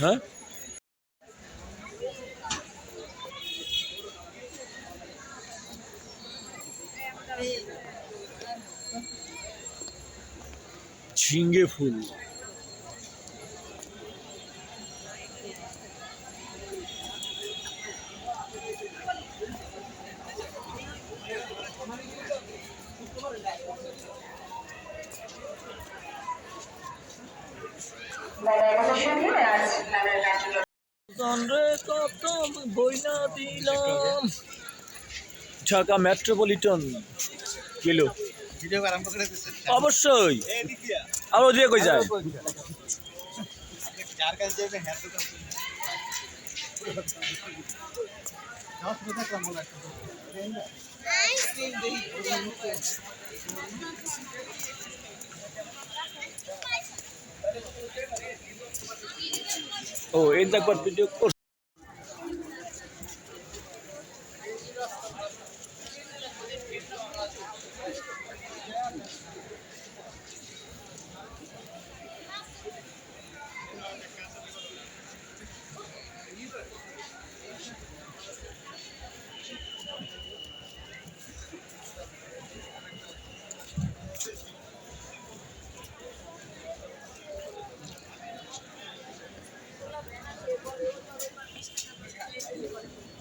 হ্যাঁ? ঝিঙ্গে ফুল। ঢাকা মেট্রোপলিটন দিচ্ছেন। অবশ্যই। আর ওদিকে কই যায়? যার কাছে যাবে তো থাকলাম হয় ও এই দেখবার ভিডিও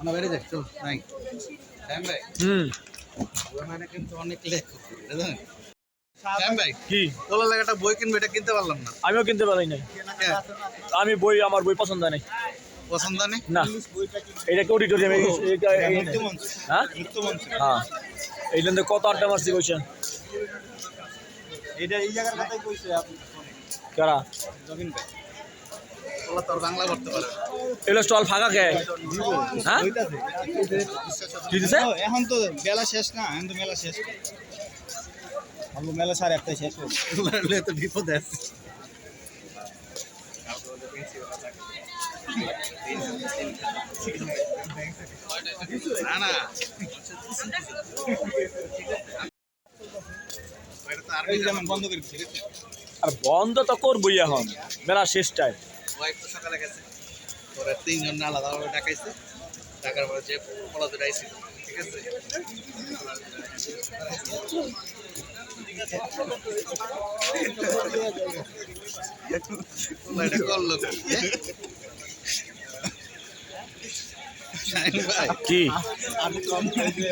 মনে যাক চল নাই। শ্যাম ভাই হুম। মানে কিন্তু অনেক লেখ শ্যাম ভাই কি? তোলার লাগে একটা বই কিনবে এটা কিনতে পারলাম না। আমিও কিনতে পারি নাই। আমি বই আমার বই পছন্দ নেই। পছন্দ নেই? না। এটা কি অডিটোরিয়াম হ্যাঁ? মুক্তমঞ্চ। হ্যাঁ। এই জন্য কত আড্ডা মারছি বলছেন এটা এই জায়গার কথাই কইছে আপনি। কারা? জমিন ভাই। বাংলা করতে পারে এগুলো স্টল ফাঁকা কে? হ্যাঁ? কি দিছে? এখন তো মেলা শেষ না এখন তো মেলা শেষ। মেলা সাড়ে আটটায় শেষ হলে তো বিপদে আছে। না না। বন্ধ করে ঠিক আছে আর বন্ধ তো করবই এখন মেলা শেষটায় ও একটু সকালে গেছে। ওরা তিনজন আলাদাভাবে ডাকাইছে। ডাকার পরে যে পলা দুটো আইছিল ঠিক আছে? এটা করল কি, হ্যাঁ? কি? আমি কম খাইছি।